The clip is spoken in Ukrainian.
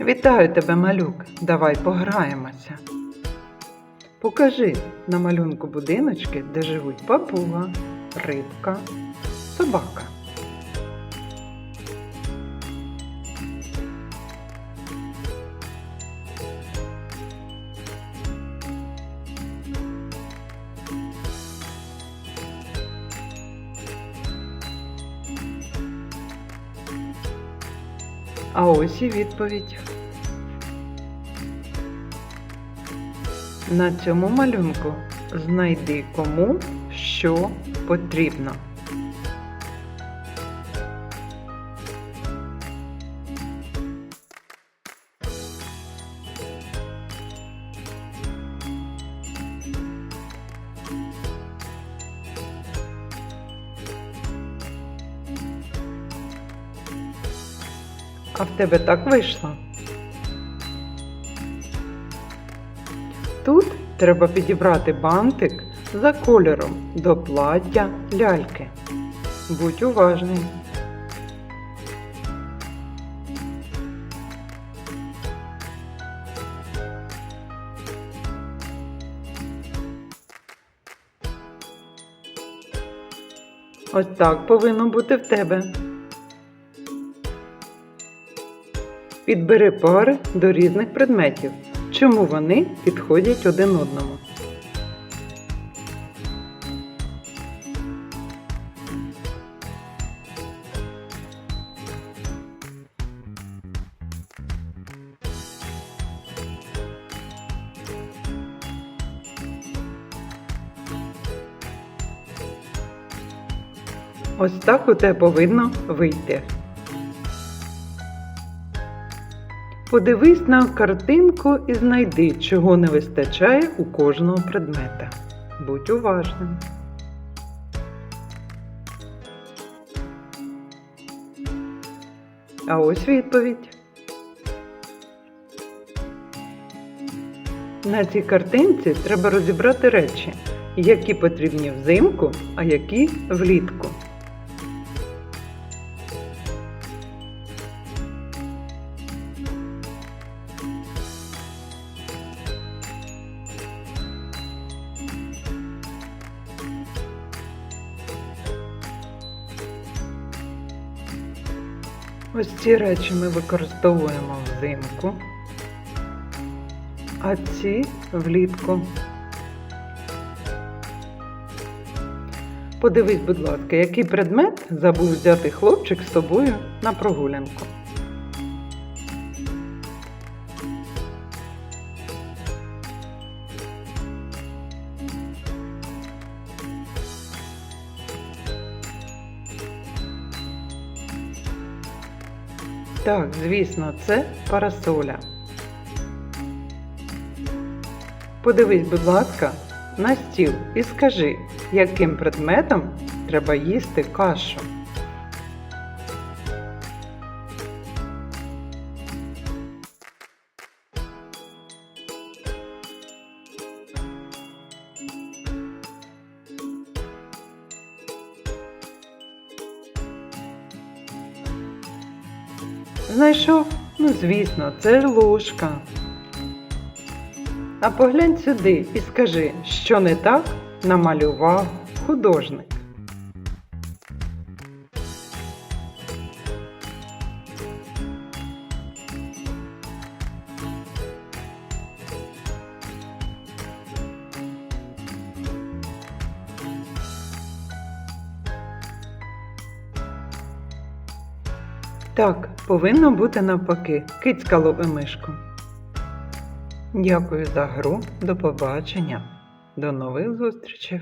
Вітаю тебе, малюк. Давай пограємося. Покажи на малюнку будиночки, де живуть папуга, рибка, собака. А ось і відповідь. На цьому малюнку знайди кому що потрібно. А в тебе так вийшло? Тут треба підібрати бантик за кольором до плаття ляльки. Будь уважний. Ось так повинно бути в тебе. Підбери пари до різних предметів. Чому вони підходять один одному? Ось так у тебе повинно вийти. Подивись на картинку і знайди, чого не вистачає у кожного предмета. Будь уважним. А ось відповідь. На цій картинці треба розібрати речі, які потрібні взимку, а які влітку. Ось ці речі ми використовуємо взимку, а ці влітку. Подивись, будь ласка, який предмет забув взяти хлопчик з собою на прогулянку. Так, звісно, це парасоля. Подивись, будь ласка, на стіл і скажи, яким предметом треба їсти кашу. Знайшов? Ну, звісно, це ложка. А поглянь сюди і скажи, що не так намалював художник. Так, повинно бути навпаки. Кицька лови мишку. Дякую за гру. До побачення. До нових зустрічей.